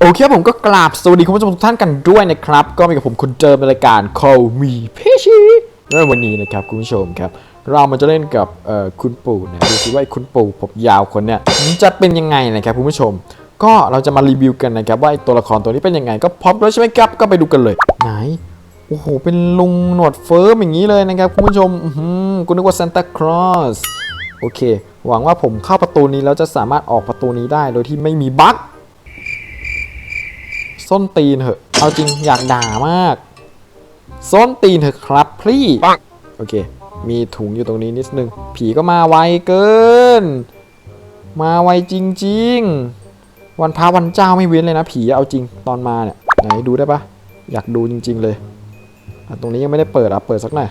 โอเคผมก็กราบสวัสดีคุณผู้ชมทุกท่านกันด้วยนะครับ ก็มีกับผมคุณเจอในรายการ Call Me p e c h y และวันนี้นะครับคุณผู้ชมครับ เรามาจะเล่นกับคุณปู่นี่ยดูสิว่าคุณปู่ผมยาวคนเนี่ยจะเป็นยังไงนะครับคุณผู้ชม ก็เราจะมารีวิวกันนะครับว่าตัวละครตัวนี้เป็นยังไง ก็พร้อมแล้วใช่ไหมครับก็ไปดูกันเลย ไหนโอ้โหเป็นลุงหนวดเฟิร์มอย่างนี้เลยนะครับคุณผู้ชมอื้อหือกูนึกว่าซานตาคลอสโอเค หวังว่าผมเข้าประตูนี้แล้วจะสามารถออกประตูนี้ได้โดยที่ไม่มีบั๊ก ส้นตีนเถอะ เอาจริงอยากด่ามาก ส้นตีนเถอะครับพี่ โอเค มีถุงอยู่ตรงนี้นิดนึง ผีก็มาไวเกิน มาไวจริง ๆ วันพระวันเจ้าไม่เว้นเลยนะ ผีเอาจริงตอนมาเนี่ย ไหนดูได้ปะอยากดูจริง ๆ เลย ตรงนี้ยังไม่ได้เปิดอะเปิดสักหน่อย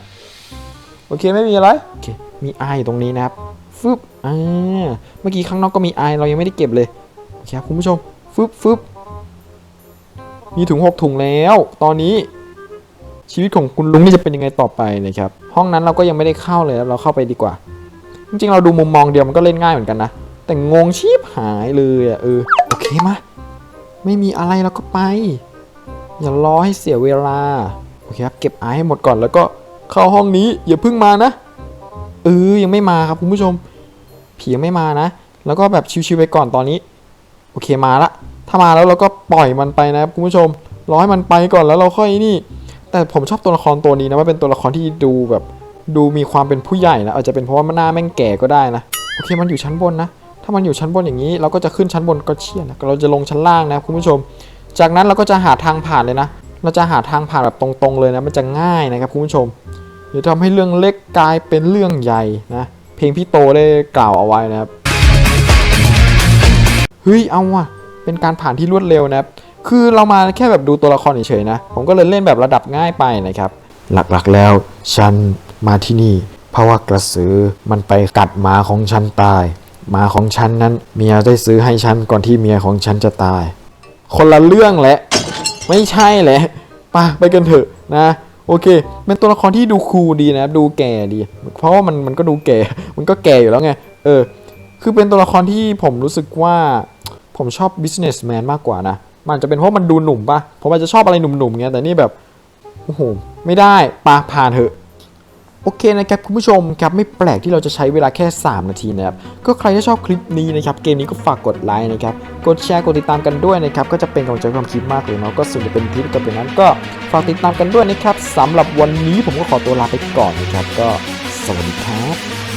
โอเคไม่มีอะไรโอเคมีไอตรงนี้นะครับฟึบอ่าเมื่อกี้ข้างนอกก็มีไอเรายังไม่ได้เก็บเลยโอเคครับคุณผู้ชมฟึบฟึบ มีถุงหกถุงแล้ว ตอนนี้ชีวิตของคุณลุงนี่จะเป็นยังไงต่อไปนะครับ ห้องนั้นเราก็ยังไม่ได้เข้าเลยเราเข้าไปดีกว่า จริงๆ เราดูมุมมองเดียวมันก็เล่นง่ายเหมือนกันนะ แต่งงชีพหายเลยอะเออ โอเคมา ไม่มีอะไรเราก็ไป อย่ารอให้เสียเวลา โอเคครับ เก็บไอให้หมดก่อนแล้วก็เข้าห้องนี้อย่าเพิ่งมานะ เออ ยังไม่มาครับคุณผู้ชม ผียังไม่มานะ แล้วก็แบบชิวๆไปก่อนตอนนี้ โอเคมาละ ถ้ามาแล้วเราก็ปล่อยมันไปนะครับคุณผู้ชมรอให้มันไปก่อนแล้วเราค่อยนี่ แต่ผมชอบตัวละครตัวนี้นะมันเป็นตัวละครที่ดูแบบดูมีความเป็นผู้ใหญ่นะอาจจะเป็นเพราะว่ามันหน้าแม่งแก่ก็ได้นะโอเคมันอยู่ชั้นบนนะ ถ้ามันอยู่ชั้นบนอย่างนี้ เราก็จะขึ้นชั้นบนก็เชี่ยนะเราจะลงชั้นล่างนะครับคุณผู้ชม จากนั้นเราก็จะหาทางผ่านเลยนะ เราจะหาทางผ่านแบบตรงๆเลยนะมันจะง่ายนะครับคุณผู้ชมเดี๋ยวทำให้เรื่องเล็กกลายเป็นเรื่องใหญ่นะเพลงพี่โตได้กล่าวเอาไว้นะครับเฮ้ยเอาว่ะ เป็นการผ่านที่รวดเร็วนะครับ คือเรามาแค่แบบดูตัวละครเฉยๆนะ ผมก็เลยเล่นแบบระดับง่ายไปนะครับ หลักๆแล้วฉันมาที่นี่ เพราะว่ากระสือมันไปกัดหมาของฉันตาย หมาของฉันนั้นเมียได้ซื้อให้ฉันก่อนที่เมียของฉันจะตาย คนละเรื่องแหละ ไม่ใช่แหละไปไปกันเถอะนะ โอเค เป็นตัวละครที่ดูคูลดีนะครับ ดูแก่ดี เพราะว่ามันมันก็ดูแก่ มันก็แก่อยู่แล้วไง เออ คือเป็นตัวละครที่ผมรู้สึกว่า ผมชอบ businessman มากกว่านะ มันจะเป็นเพราะมันดูหนุ่มปะผมอาจจะชอบอะไรหนุ่มๆเงี้ย แต่นี่แบบ โอ้โห ไม่ได้ปาผ่านเถอะ โอเคนะครับคุณผู้ชมครับไม่แปลกที่เราจะใช้เวลาแค่ 3 นาทีนะครับ ก็ใครที่ชอบคลิปนี้นะครับ เกมนี้ก็ฝากกดไลค์นะครับ กดแชร์ กดติดตามกันด้วยนะครับ ก็จะเป็นกำลังใจให้ความคลิปมากเลยเนาะ ก็ส่วนจะเป็นคลิปกับเป็นนั้นก็ฝากติดตามกันด้วยนะครับสำหรับวันนี้ผมก็ขอตัวลาไปก่อนนะครับ ก็สวัสดีครับ